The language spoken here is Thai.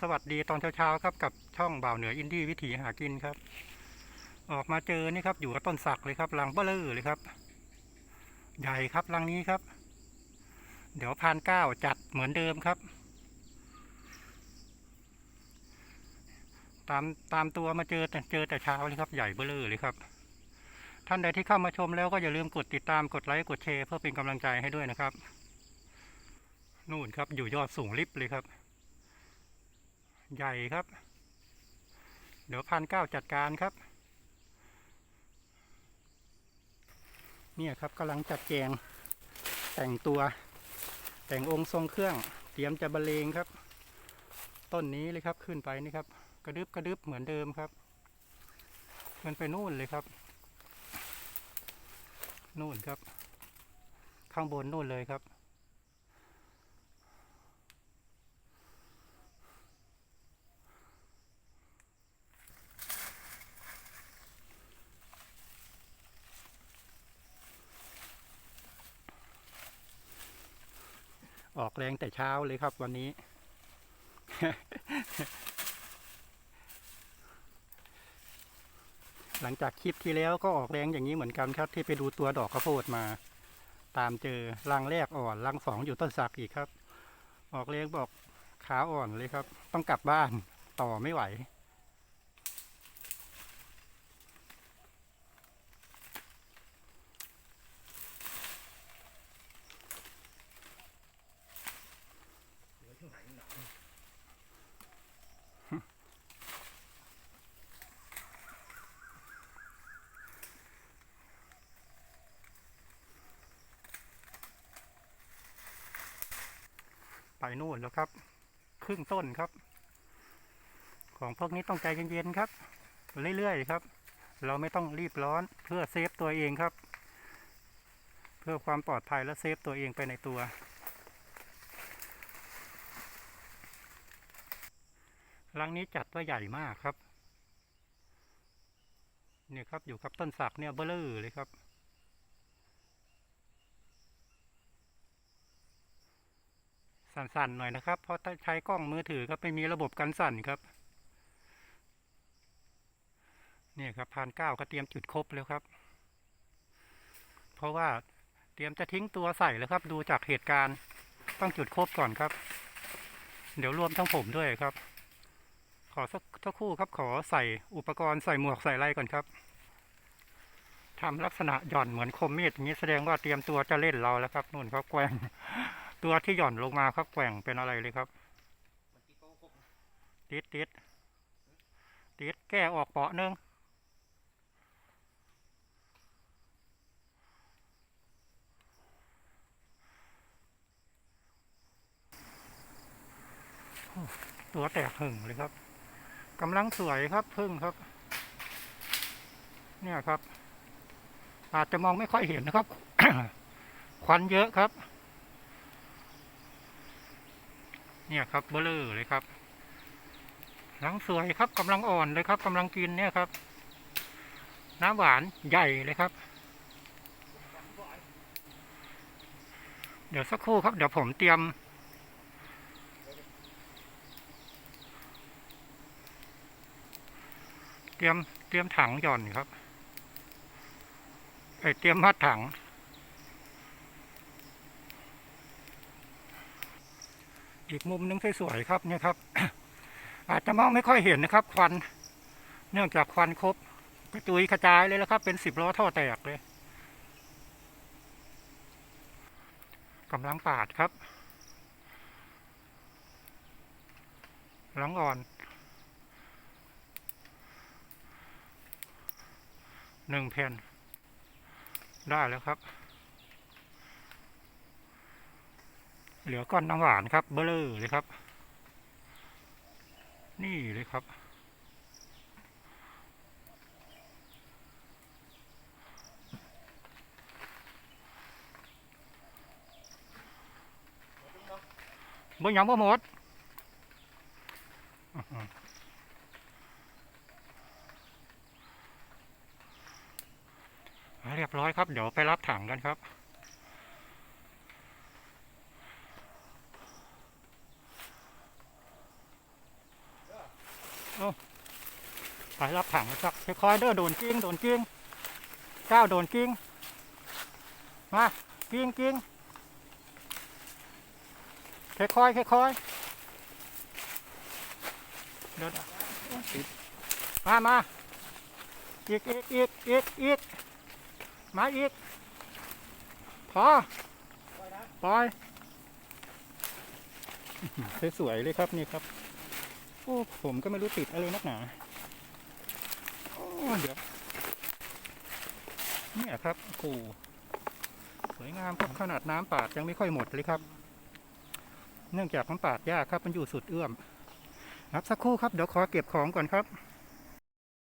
สวัสดีตอนเช้าๆครับกับช่องบ่าวเหนืออินดี้วิถีหากินครับ ออกมาเจอนี่ครับ อยู่กับต้นสักเลยครับรังเบลเลอร์เลยครับ ใหญ่ครับรังนี้ครับ เดี๋ยวพานเก้าจัดเหมือนเดิมครับ ตามตามตัวมาเจอแต่เจอแต่เช้าเลยครับ ใหญ่เบลเลอร์เลยครับ ท่านใดที่เข้ามาชมแล้วก็อย่าลืมกดติดตามกดไลค์กดแชร์เพื่อเป็นกำลังใจให้ด้วยนะครับ นู่นครับอยู่ยอดสูงลิฟเลยครับ ใหญ่ครับ เดี๋ยวพันเก้าจัดการครับ เนี่ยครับกำลังจัดแจงแต่งตัว แต่งองค์ทรงเครื่อง เตรียมจะบรรเลงครับ ต้นนี้เลยครับขึ้นไปนี่ครับ กระดึบกระดึบเหมือนเดิมครับ มันไปนู่นเลยครับนู่นครับ ข้างบนนู่นเลยครับ ออกแรงแต่เช้าเลยครับวันนี้ หลังจากคลิปที่แล้วก็ออกแรงอย่างนี้เหมือนกันครับ ที่ไปดูตัวดอกข้าวโพดมา ตามเจอรังแรกอ่อนรังสองอยู่ต้นสักอีกครับ ออกแรงบอกขาอ่อนเลยครับ ต้องกลับบ้านต่อไม่ไหว ไปนู่นแล้วครับ ครึ่งต้นครับ ของพวกนี้ต้องใจเย็นๆครับ เรื่อยๆครับ เราไม่ต้องรีบร้อนเพื่อเซฟตัวเองครับ เพื่อความปลอดภัยและเซฟตัวเองไปในตัว รังนี้จัดว่าใหญ่มากครับเนี่ยครับอยู่กับต้นสักเนี่ยเบลอเลยครับ สั่นๆหน่อยนะครับ เพราะใช้กล้องมือถือก็ไม่มีระบบกันสั่นครับเนี่ยครับพานเก้าก็เตรียมจุดครบแล้วครับ เพราะว่าเตรียมจะทิ้งตัวใส่แล้วครับ ดูจากเหตุการณ์ต้องจุดครบก่อนครับ เดี๋ยวรวมทั้งผมด้วยครับ ขอสักสักครู่ครับ ขอใส่อุปกรณ์ใส่หมวกใส่ไรก่อนครับทำลักษณะหย่อนเหมือนคมมีดอย่างนี้แสดงว่าเตรียมตัวจะเล่นเราแล้วครับนู่นครับแกว่ง ตัวที่หย่อนลงมาครับแกว่งเป็นอะไรเลยครับติดติดติดแก้ออกเปาะนึงตัวแตกหึ่งเลยครับกำลังสวยครับพึ่งครับ เนี่ยครับ อาจจะมองไม่ค่อยเห็นนะครับ ควันเยอะครับ เนี่ยครับเบลอเลยครับ หลังสวยครับกำลังอ่อนเลยครับกำลังกินเนี่ยครับ น้ำหวานใหญ่เลยครับ เดี๋ยวสักครู่ครับ เดี๋ยวผมเตรียม เตรียมเตรียมถังหย่อนครับไอเตรียมมัดถัง อีกมุมหนึงสวยๆครับเนี่ยครับ อาจจะมองไม่ค่อยเห็นนะครับ ควัน เนื่องจากควันครบกระจุยกระจายเลยแล้วครับ เป็นสิบล้อท่อแตกเลยกำลังปาดครับหลังอ่อนหนึ่งแผ่นได้แล้วครับ เหลือก้อนน้ำหวานครับ เบลอเลยครับ นี่เลยครับ บ่ยังบ่หมดอื้อหือเรียบร้อยครับ เดี๋ยวไปรับถังกันครับ ไปรับถังเลยครับค่อยๆเด้อโดนกิ้งโดนกิ้งก้าวโดนกิ้งมากิ้งกิ้งค่อยๆค่อยๆเดินติดมามาอีกอีกอีกอีกอีกมาอีกพอปล่อยสวยๆเลยครับนี่ครับโอ้ผมก็ไม่รู้ติดอะไรนักหนา เดี๋ยว เนี่ยครับกูสวยงามครับขนาดน้ำปาดยังไม่ค่อยหมดเลยครับ เนื่องจากมันปาดยากครับ มันอยู่สุดเอื้อม ครับสักครู่ครับเดี๋ยวขอเก็บของก่อนครับ